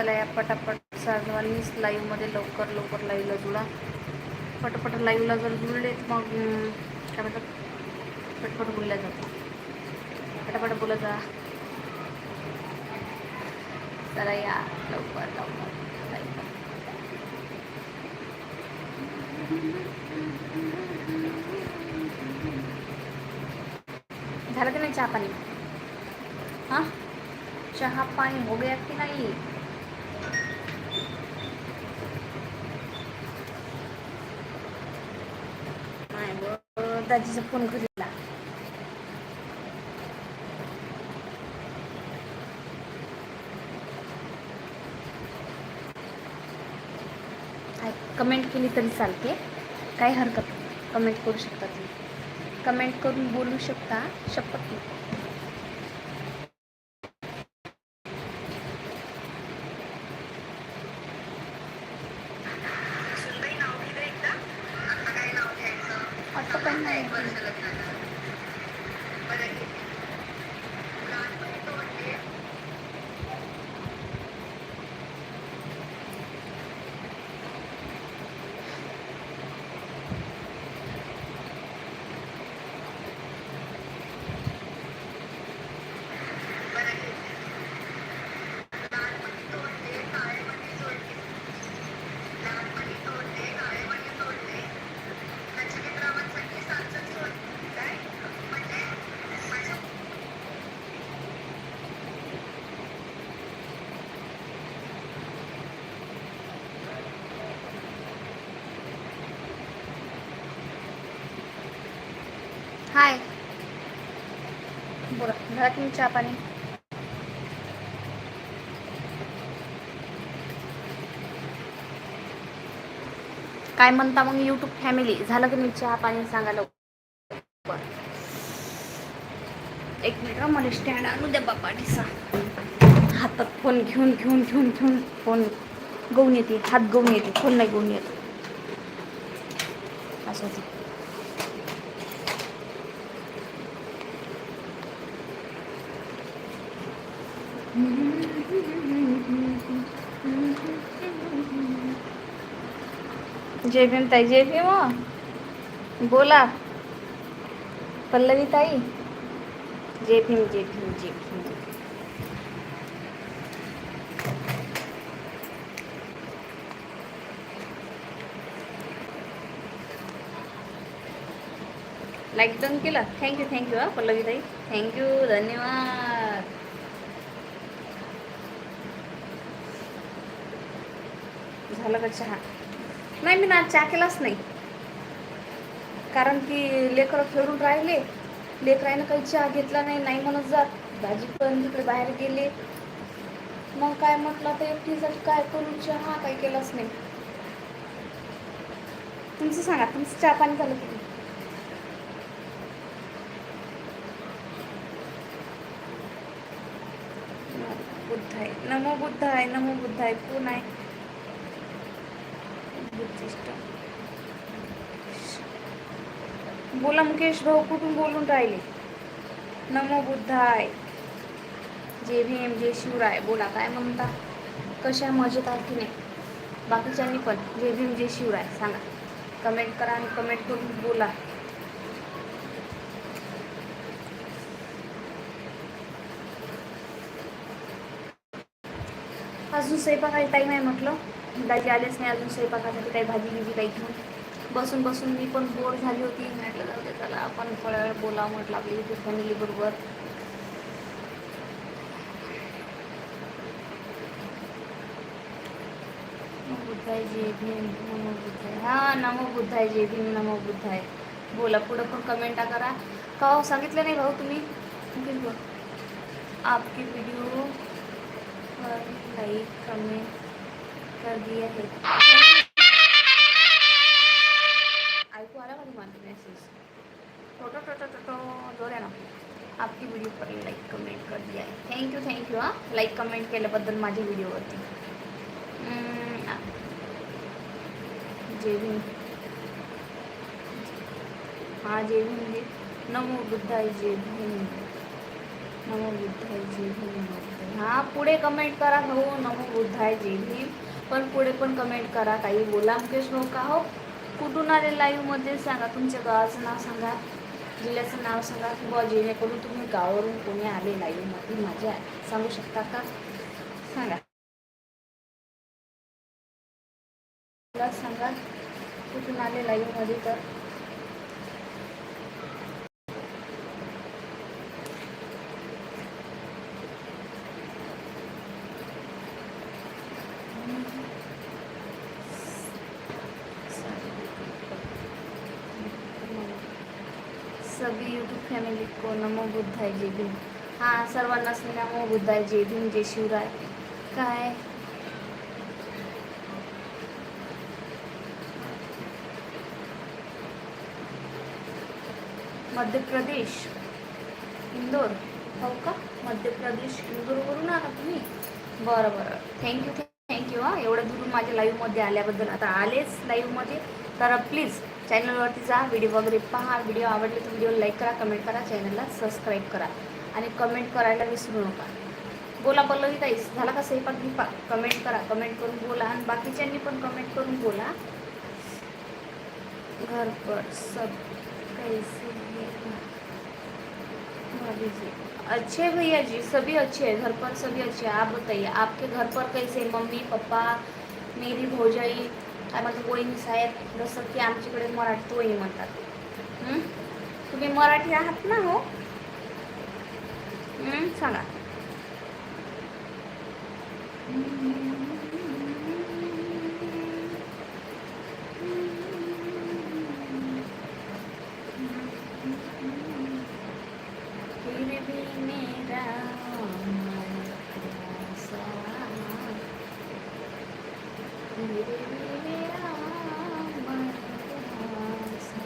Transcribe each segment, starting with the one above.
चला या पटापट सर्वांनीच लाईव्हमध्ये लवकर लवकर लाईव्हला जुळा पटापट लाईव्हला जर जुळले तर मग काय म्हणतात? पटपट बोलल्या जातो पटापट बोलत जा. चला या लवकर लवकर. झालं की नाही चहा पाणी? हां? चहा पाणी हो गया की नाही? दाजीचा फोन घरीला कमेंट केली तरी चालते. काही हरकत नाही. कमेंट करू शकता तुम्ही. कमेंट करून बोलू शकता शपथ नाही. असं पण हाय. बोला घरात तुम्ही चहा पाणी. काय म्हणता मग युट्यूब फॅमिली झालं की मी चहा पाणी सांगा लवकर? एक मिनिट मला स्टँड आणू द्या बापाटीसा हातात फोन घेऊन घेऊन घेऊन घेऊन फोन गवून येते हात गवून येते फोन नाही गवून येत. असं होतं. जय भीम ताई जय भीम हो. बोला. पल्लवी ताई. जय भीम जय भीम जय भीम लाईक डन केलं थँक्यू थँक्यू हा पल्लवी ताई. थँक्यू धन्यवाद. झालं का चहा? नाही मी ना चहा केलाच नाही. कारण की लेकरं खेळून राहिले. लेकरायनं काही चहा घेतला नाही नाही म्हणत जात. भाजी पण तिकडे बाहेर गेले. मग काय म्हटलं तर एकटीसाठी काय करू? चहा काही केलाच नाही. तुमचं सांगा तुमचं चहा पाणी झालं की बुद्ध बुद्धाय नमो बुद्धाय नमो बुद्धाय कोण आहे? बोला मुकेश भाऊ कुठून बोलून राहिले? नमो बुद्धाय. जय भीम जे शिवराय बोला काय म्हणता? कशा मजेत आहात की नाही? बाकीच्यांनी पण जय भीम जे शिवराय सांगा. कमेंट करा आणि कमेंट करून बोला. अजून स्वयंपाकाला टाईम आहे म्हटलं? दाजी आलेच नाही अजून स्वयंपाकासाठी काही भाजी बिजी काही घेऊन. बसून बसून मी पण बोर झाली होती. म्हटलं जाऊ दे आपण थोड्या वेळ बोला म्हटलं आपली युट्यूब फॅमिली बरोबर. नमो बुद्धाय जय भीम. नमो बुद्धाय. हां नमो बुद्धाय जय भीम नमो बुद्धाय. बोला पुढं पण कमेंट करा. का हो सांगितलं नाही भाऊ तुम्ही? बिलकुल भाऊ आपकी वीडियो पर कमेंट कर दिया है। आ रहा का तुम्हाला मेसेज टोटो टोटो टोटो जो है ना। आपकी व्हिडिओ पर लाईक कमेंट कर दिया है। थँक्यू थँक्यू हां। लाईक कमेंट केल्याबद्दल माझ्या व्हिडिओवरती हम्म, आ- हां जय म्हणजे नमो बुद्धाय जय नमो बुद्धाय जय हां पुढे कमेंट करा. भाऊ नमो बुद्धाय जय पण पुढे पण कमेंट करा काही. बोला मुकेश भाऊ का हो? कुठून आले लाईव्हमध्ये सांगा. तुमच्या गावाचं नाव सांगा. जिल्ह्याचं नाव सांगा. किंवा जेणेकरून तुम्ही गावावरून कोणी आले लाईव्हमध्ये माझ्या सांगू शकता का? सांगा. सांगा. कुठून आले लाईव्हमध्ये तर? सगळी यूट्यूब फॅमिली को नमो बुद्धाय जय भीम. हां सर्वांनाच नमो बुद्धाय जय भीम जय शिवराय. काय? मध्य प्रदेश इंदोर. हो का? मध्य प्रदेश इंदोरवरून आला तुम्ही? बरं बरं. थँक्यू थँक्यू हां. एवढ्या दुरून माझ्या लाईव्हमध्ये आल्याबद्दल. आता आलेच लाईव्हमध्ये तर प्लीज चॅनलवरती जा व्हिडिओ वगैरे पहा व्हिडिओ आवडले तर व्हिडिओ लाईक करा कमेंट करा चॅनलला सबस्क्राईब करा. आणि कमेंट करायला विसरू नका. बोला पल्लवी ताईस झाला का स्वयंपाक पा कमेंट करा. कमेंट करून बोला आणि बाकीच्यांनी पण कमेंट करून बोला. घर पर सब कैसे अच्छे भैया जी सभी अच्छे हैं. घर पर सभी अच्छे हैं. आप बताइए आपके घर पर कैसे मम्मी पप्पा मेरी भौजाई माझी वहिनी साहेब जसं की आमच्याकडे मराठीत वहिनी म्हणतात हं? तुम्ही मराठी आहात ना हो हं? सांगा फिर भी मेरा मन प्यासा फिर भी मेरा मन प्यासा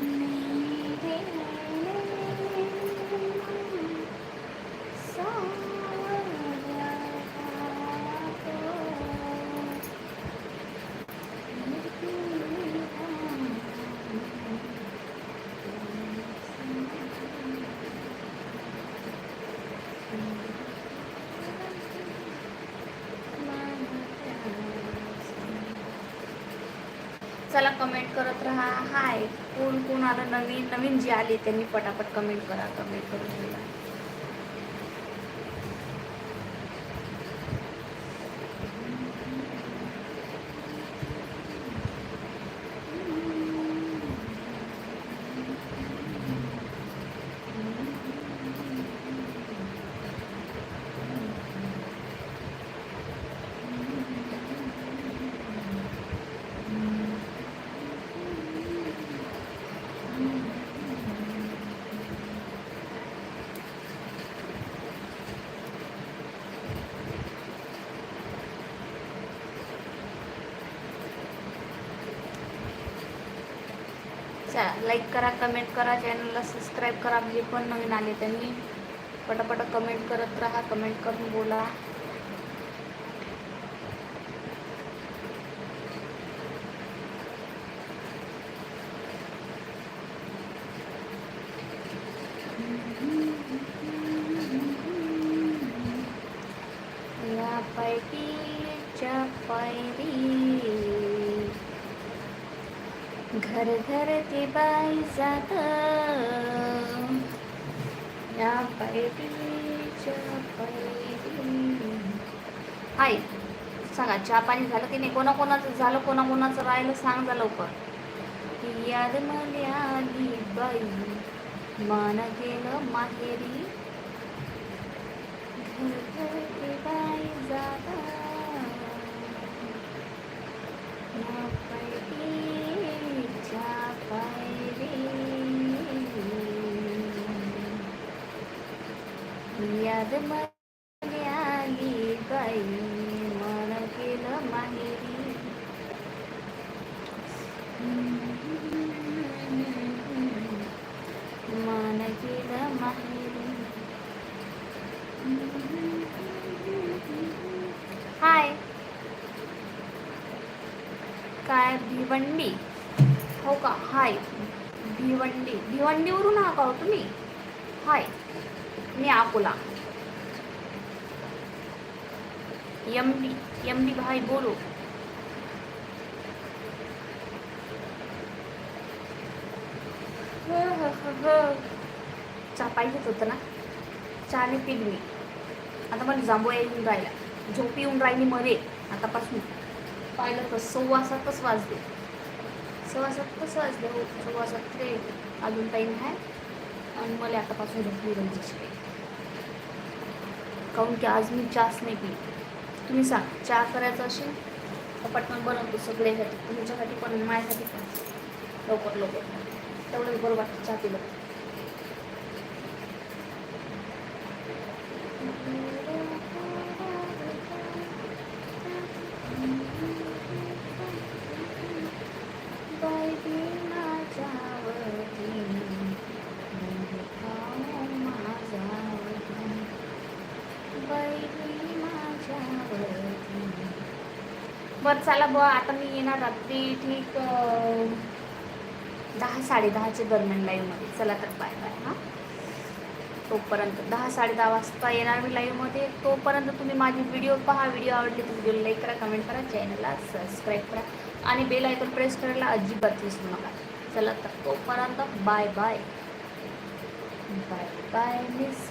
मेरे सावरिया चला कमेंट करत राहा. हाय कोण कोण आलं नवीन? नवीन जे आले त्यांनी पटापट कमेंट करा कमेंट करून दिला चा लाईक करा कमेंट करा चॅनलला सबस्क्राईब करा जे पण नवीन आले त्यांनी. पटापट कमेंट करत राहा कमेंट करून बोला. घर घर ती बाई जात. या पायरीच्या पायरी सांगा चहा पाणी झालं की नाही? कोणाकोणाचं झालं कोणाकोणाचं राहिलं? सांग जा लवकर. यादमध्ये आली बाई. मान गेलं माहेरी. घर घर ते बाई जात या पायरीच्या पायरी यादमध्ये आली बाई मन केलं माहेरी. मन केलं माहेरी. हाय. काय भिवंडी? हो का? हाय. भिवंडी. भिवंडीवरून हा का हो तुम्ही हाय. मी Akola M D M D भाई बोलो। चहा पाहिजेच होतं ना? चहाने पिली मी. आता मला जांभूळ्या येऊन राहिला. झोप येऊन राहिली मरे. आतापासून पाहिलं तर सव्वा सातच वाजले. सव्वा सातच वाजले हो. सव्वा सात ते अजून टाईम आहे. आणि मला आतापासून झोप येऊन राहिली. काहून की आज मी चहाच नाही पिली तुम्ही सांग चहा करायचा असेल तर पटकन बनवतो सगळ्यासाठी तुमच्यासाठी पण माझ्यासाठी पण. लवकर लवकर. तेवढंच बरोबर चहा पिलं. बरं चला बुवा आता मी येणार रात्री ठीक दहा साडेदहाच्या दरम्यान लाईव्हमध्ये चला तर बाय बाय हां? तोपर्यंत दहा साडे दहा वाजता येणार मी लाईव्हमध्ये तोपर्यंत तुम्ही माझी व्हिडिओ पहा व्हिडिओ आवडले तर व्हिडिओ लाईक करा कमेंट करा चॅनलला सबस्क्राईब करा. आणि बेल आयकॉन प्रेस करायला अजिबात विसरू नका. चला तर तोपर्यंत bye bye bye bye miss